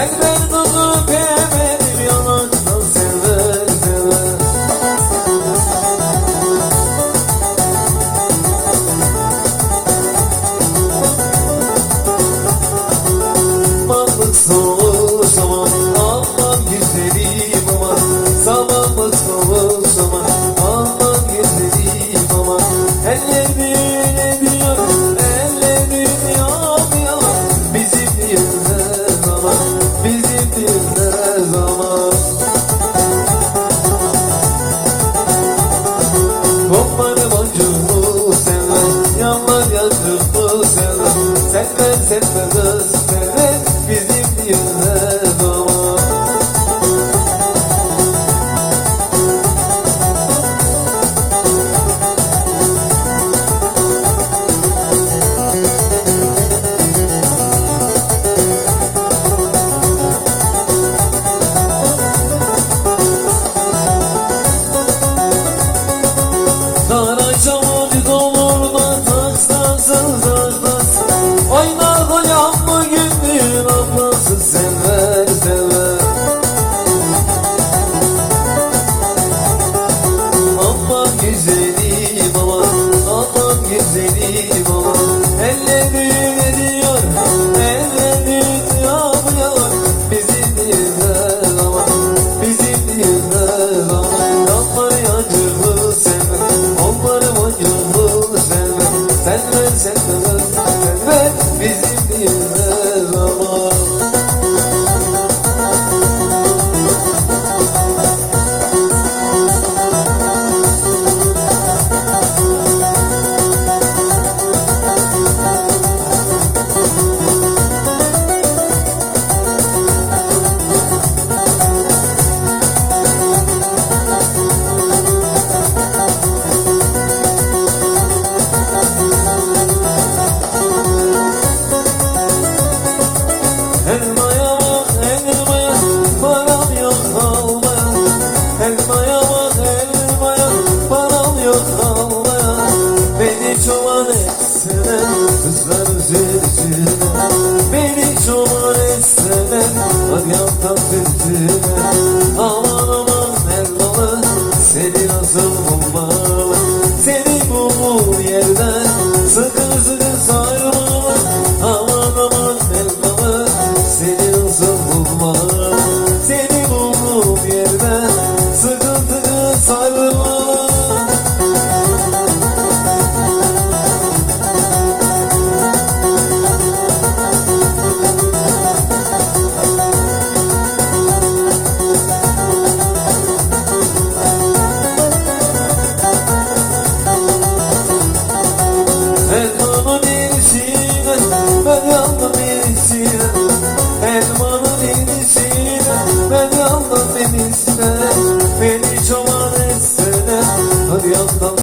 Sen ver Sesbel sesbel kız kızlar üzersin Beni çoban etsene. Hadi yantan tersine Aman aman Elmalı Seni nasıl bulmaz